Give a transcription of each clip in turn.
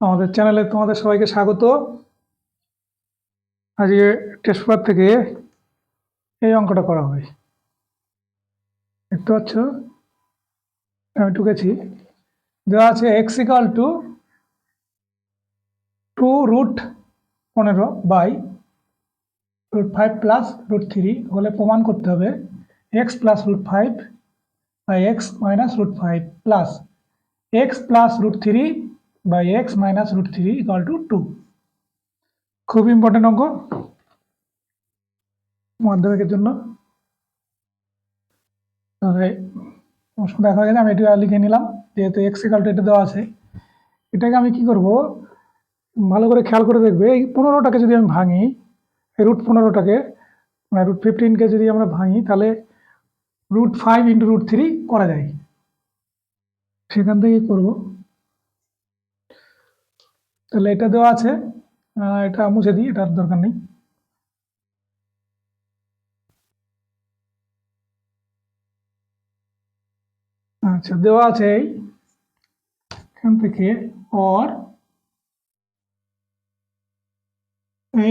আমাদের চ্যানেলে তোমাদের সবাইকে স্বাগত। আজকে টেস্ট থেকে এই অঙ্কটা করা হবে দেখতে পাচ্ছ? আমি টুকেছি দেওয়া আছে X equal to two root পনেরো by root five plus root three হলে প্রমাণ করতে হবে। X plus root five by X minus root five plus X plus root three by X minus root three equal to two খুব important অঙ্ক। মাধ্যমিকের জন্য। দেখা গেছে আমি এটা লিখে নিলাম, যেহেতু এক্স ইকাল টু এটা দেওয়া আছে। এটাকে আমি কি করব? ভালো করে খেয়াল করে দেখবে, এই পনেরোটাকে যদি আমি ভাঙি রুট পনেরোটাকে মানে রুট ফিফটিনকে যদি আমরা ভাঙি, তাহলে root five into root three করা যায়। সেখান থেকেই করব। তাহলে এটা দেওয়া আছে। এটা মুছে দিই, এটার দরকার নেই। আচ্ছা দেওয়া আছে এই। এখান থেকে or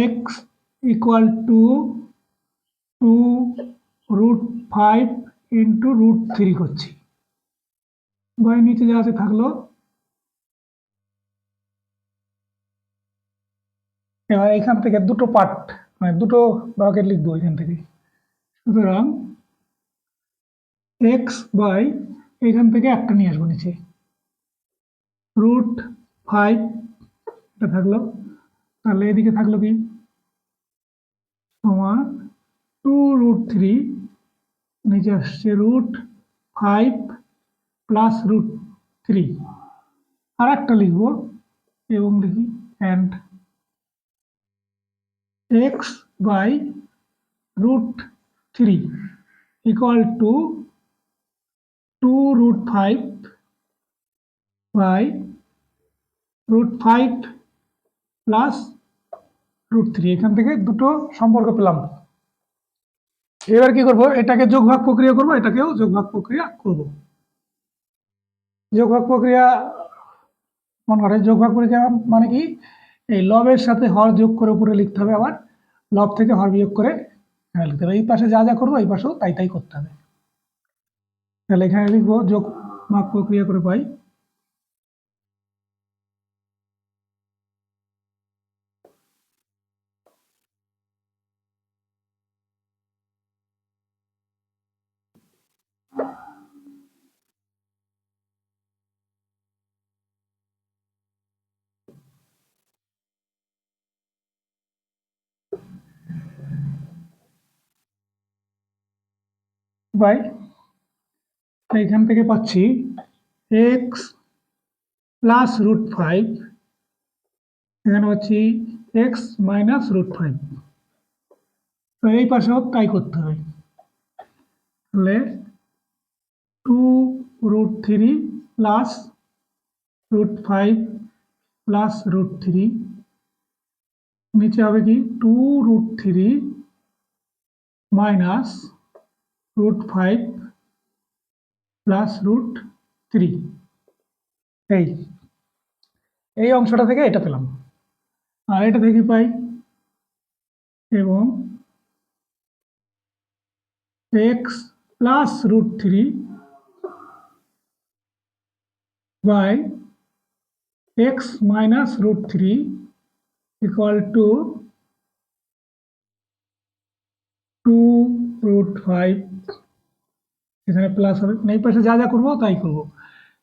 X equal to two root five into root three করছি। বই নিচে যা আছে থাকল এবার এখান থেকে দুটো পার্ট মানে দুটো ব্রকেট লিখব এখান থেকে। সুতরাং এক্স বাই এখান থেকে একটা নিয়ে আসব নিচে। রুট ফাইভ এটা থাকল। তাহলে এদিকে থাকল কি? সমান টু রুট থ্রি নিচে আসছে root five plus root three আর একটা লিখব এবং লিখি and x by root 3 equal to 2 root 5 by root 5 plus root 3 এখান থেকে দুটো সম্পর্ক পেলাম। এবার কি করব? এটাকে যোগভাগ প্রক্রিয়া করব, এটাকেও যোগভাগ প্রক্রিয়া করব। যোগভাগ প্রক্রিয়া মনে করে, যোগভাগ প্রক্রিয়া মানে কি? এই লবের সাথে হর যোগ করে উপরে লিখতে হবে আবার। লব থেকে হর বিয়োগ করে এখানে লিখতে হবে। এই পাশে যা যা করব, এই পাশেও তাই তাই করতে হবে। তাহলে এখানে লিখব যোগ, মাপ প্রক্রিয়া করে পাই। বাই। এখান থেকে পাচ্ছি এক্স প্লাস রুট ফাইভ এখানে পাচ্ছি এক্স মাইনাস রুট ফাইভ তো এই পাশেও তাই করতে হবে তাহলে two root three plus root five plus root three নিচে হবে কি? Two root three minus root five plus root three এই এই অংশটা থেকে এটা পেলাম। আর এটা থেকে পাই এবং x plus root three by x minus root three equal to two root five এখানে প্লাস হবে। মানে এই পাশে যা যা করব তাই করব।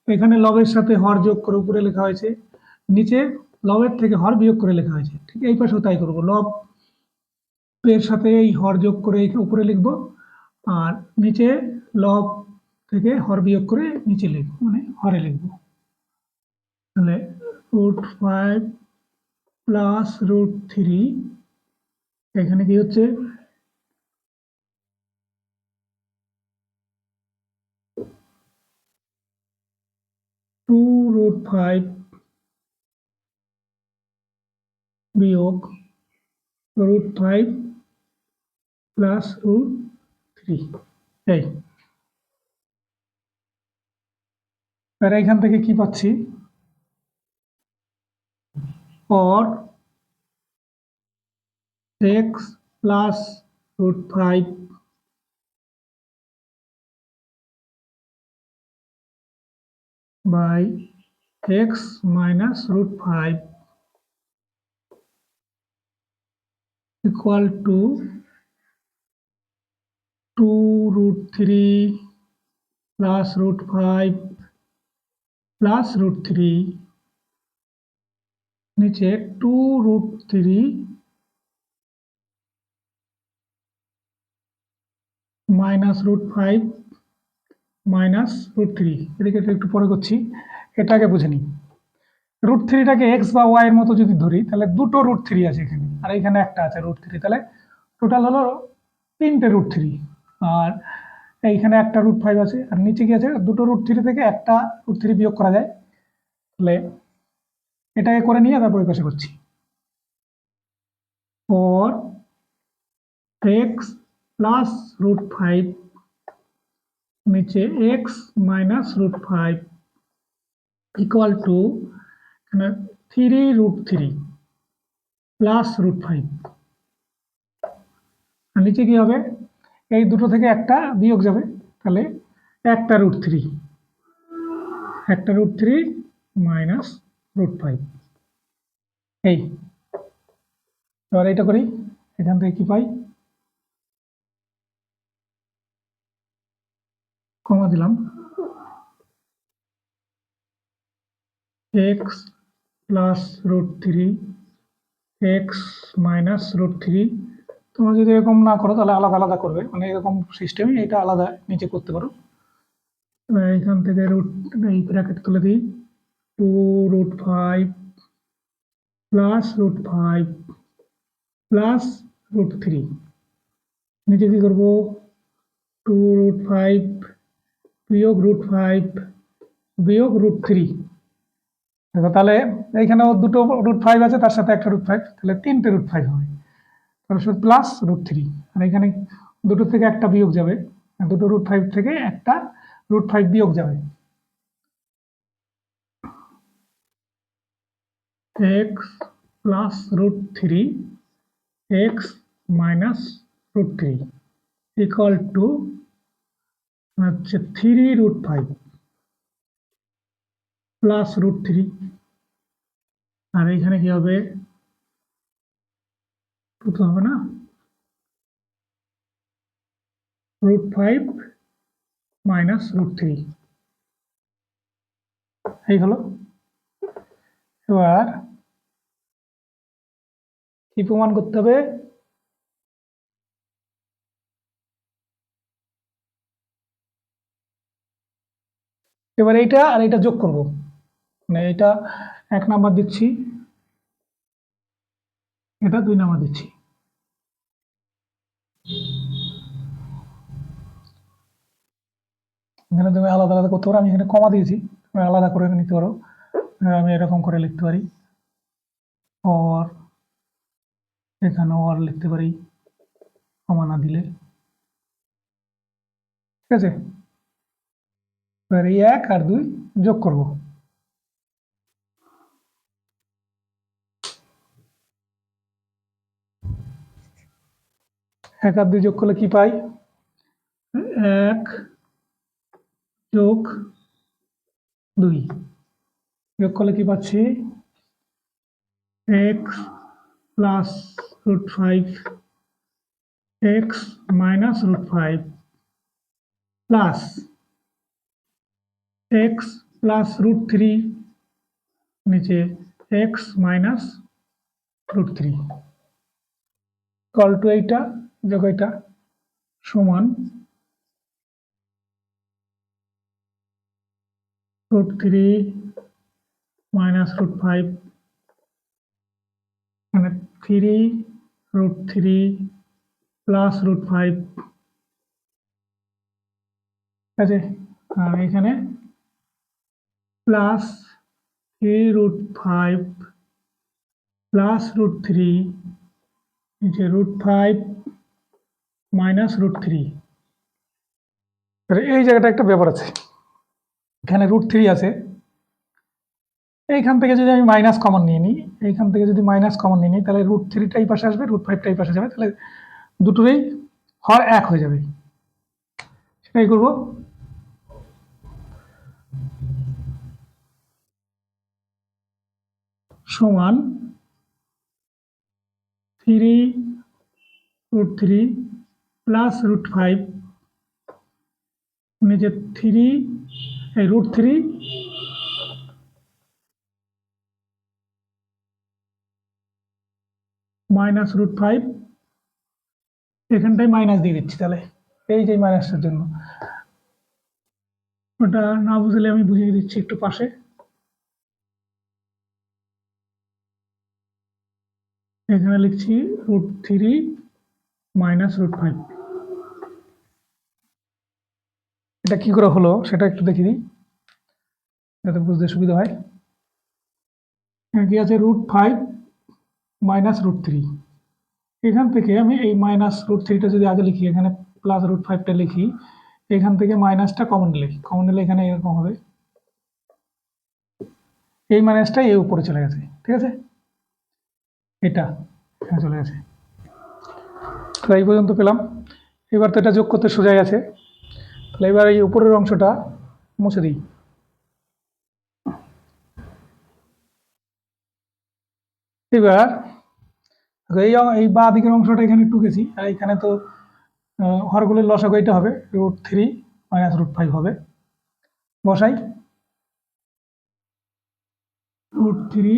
এখানে লবের সাথে হর যোগ করে উপরে লেখা হয়েছে। নিচে লবের থেকে হর বিয়োগ করে লেখা হয়েছে। ঠিক এই পাশেও তাই করব। লব এর সাথে এই হর যোগ করে উপরে লিখব। আর নিচে লব থেকে হর বিয়োগ করে নিচে লিখব। মানে হরে লিখব। তাহলে root five plus root three এখানে কি হচ্ছে? টু রুট ফাইভ বিয়োগ root five plus root three এই। আর এখান থেকে কি পাচ্ছি? for x plus root 5 by x minus root 5 equal to 2 root 3 plus root 5 plus root 3 नीचे 2 root 3 minus root 5 minus root three এদিকে একটু- পরে করছি। এটাকে বুঝে নিই। রুট থ্রিটাকে এক্স বা ওয়াই এর মতো যদি ধরি, তাহলে দুটো রুট থ্রি আছে এখানে। আর এখানে একটা আছে রুট থ্রি তাহলে টোটাল হলো তিনটে রুট থ্রি আর এইখানে একটা রুট ফাইভ আছে। আর নিচে কি আছে? দুটো রুট থ্রি থেকে একটা রুট থ্রি বিয়োগ করা যায়। তাহলে এটাকে করে নিয়ে তারপর পাশে করছি। For x plus root five নিচে x minus root five equal to three root three plus root five আর নিচে কি হবে? এই দুটো থেকে একটা বিয়োগ যাবে, তাহলে একটা রুট থ্রি একটা root three minus root five এই। এবার এইটা করি, এখান থেকে কি পাই? কমা দিলাম। X plus root three x minus root three তোমরা যদি এরকম না করো, তাহলে আলাদা আলাদা করবে। মানে এরকম সিস্টেমে এটা আলাদা নিচে করতে পারো। এবার এইখান থেকে রুট এই ব্র্যাকেট তুলে দিই। Two root five plus root five plus root three নিচে কী করব? টু রুট ফাইভ বিয়োগ রুট ফাইভ, বিয়োগ রুট থ্রি। দেখো তাহলে এইখানেও দুটো রুট ফাইভ আছে, তার সাথে একটা রুট ফাইভ, তাহলে তিনটে রুট ফাইভ হবে। প্লাস রুট থ্রি আর এখানে দুটো থেকে একটা বিয়োগ যাবে দুটো রুট ফাইভ থেকে একটা রুট ফাইভ বিয়োগ যাবে। X plus root three x minus root three equal to হচ্ছে three root five plus root three আর এখানে কি হবে? টু তো হবে না? Root five minus root three এই হলো। এবার কি প্রমাণ করতে হবে? এবার এইটা আর এটা যোগ করব। মানে এটা এক নাম্বার দিচ্ছি। এটা দুই নাম্বার দিচ্ছি। এখানে তুমি আলাদা আলাদা করতে পারো। আমি এখানে কমা দিয়েছি। তুমি আলাদা করে নিতে পারো। আমি এরকম করে লিখতে পারি। অর এখানে অর লিখতে পারি। কমা না দিলে। ঠিক আছে? এবার এই এক আর দুই যোগ করব। এক আর দুই যোগ করলে কি পাই? এক যোগ দুই। যোগ করলে কি পাচ্ছি? X plus root five x minus root five plus x plus root three নিচে x minus root three call to এইটা যোগ এইটা, সমান root three minus root five মানে three root three plus root five ঠিক আছে? আর এখানে plus three root five plus root three নিচে root five minus root three এই জায়গাটা একটা ব্যাপার আছে। এখানে রুট থ্রি আছে। এইখান থেকে যদি আমি মাইনাস কমন নিয়ে নিই, এইখান থেকে যদি মাইনাস কমন নিয়ে নিই, তাহলে রুট থ্রিটা এই পাশে আসবে রুট ফাইভটা এই পাশে যাবে। তাহলে দুটোরই হর এক হয়ে যাবে। সেটাই করব। সমান three root three plus root five নিচে থ্রি এই root three minus root five এখানটায় মাইনাস দিয়ে দিচ্ছি তাহলে। এই যে মাইনাসটার জন্য। ওটা না বুঝলে আমি বুঝিয়ে দিচ্ছি একটু পাশে। এখানে লিখছি root three minus root five এটা কি করে হলো সেটা একটু দেখে দিই, যাতে বুঝতে সুবিধা হয়। কি আছে? Root five minus root three এখান থেকে আমি এই মাইনাস রুট থ্রিটা যদি আগে লিখি, এখানে প্লাস রুট ফাইভটা লিখি, এখান থেকে মাইনাসটা কমন নিলে কমন নিলে এখানে এরকম হবে। এই মাইনাসটা এই উপরে চলে গেছে, ঠিক আছে? এটা চলে গেছে। তো এই পর্যন্ত পেলাম। এবার তো এটা যোগ করতে সোজাই আছে। তাহলে এবার এই উপরের অংশটা মুছে দিই। এবার এই এই বা দিকের অংশটা এখানে টুকেছি আর এখানে তো হরগুলির লসাগু এটা হবে। Root three minus root five হবে। বসাই। Root three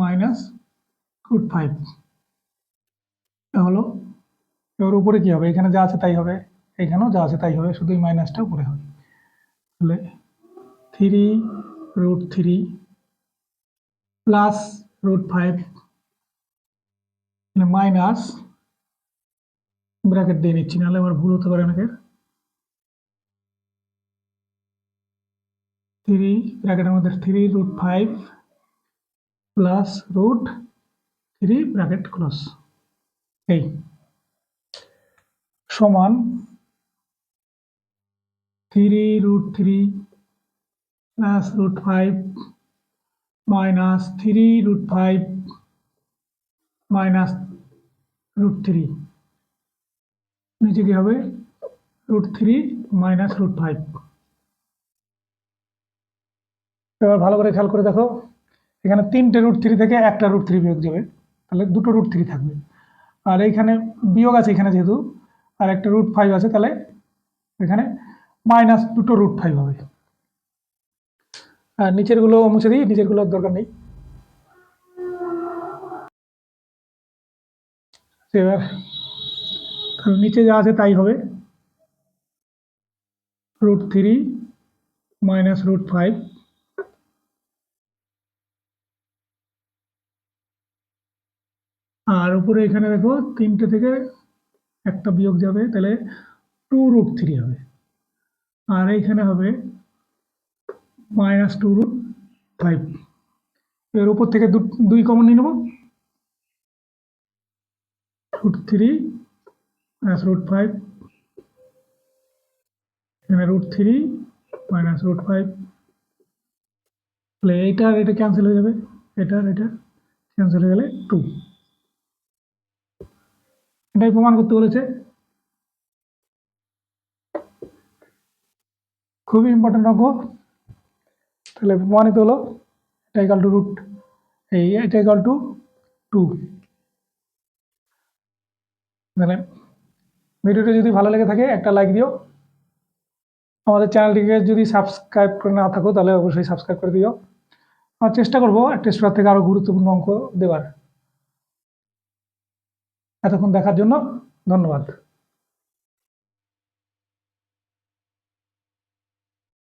minus root five হলো এবার উপরে কি হবে? এখানে যা আছে তাই হবে। এখানেও যা আছে তাই হবে। শুধু এই মাইনাসটা উপরে হবে। তাহলে three root three plus root five minus bracket দিয়ে নিচ্ছি। নাহলে আমার ভুল হতে পারে অনেকের। থ্রি ব্র্যাকেটের মধ্যে three root five plus root three bracket close এই। সমান three root three plus root five minus three root five minus root three. নিচে কি হবে? Root three minus root five. এবার ভালো করে খেয়াল করে দেখো। এখানে তিনটে রুট থ্রি থেকে একটা রুট থ্রি বিয়োগ যাবে। তাহলে দুটো রুট থ্রি থাকবে। আর এইখানে বিয়োগ আছে এখানে যেহেতু, আর একটা রুট ফাইভ আছে, তাহলে এখানে মাইনাস দুটো রুট ফাইভ হবে। আর নিচেরগুলো মুছে দিই নিচেরগুলোর দরকার নেই। এবার তাহলে নিচে যা আছে তাই হবে। Root three minus root five আর উপরে এখানে দেখো তিনটে থেকে একটা বিয়োগ যাবে, তাহলে টু রুট থ্রি হবে। আর এইখানে হবে মাইনাস টু রুট ফাইভ এর উপর থেকে দুই কমন নিয়ে নেব। Root three minus root five এখানে root three minus root five তাহলে এইটা আর এটা ক্যান্সেল হয়ে যাবে। এটা আর এটা ক্যান্সেল হয়ে গেলে টু এটাই প্রমাণ করতে বলেছে। খুবই ইম্পর্টেন্ট অঙ্ক। তাহলে প্রমাণিত হলো, এটা ইকাল টু রুট এই এটা ইকাল টু টু তাহলে ভিডিওটি যদি ভালো লেগে থাকে, একটা লাইক দিও। আমাদের চ্যানেলটিকে যদি সাবস্ক্রাইব করে না থাকো, তাহলে অবশ্যই সাবস্ক্রাইব করে দিও। আমার চেষ্টা করব টেস্ট পেপার থেকে আরও গুরুত্বপূর্ণ অঙ্ক দেওয়ার এতক্ষণ দেখার জন্য ধন্যবাদ।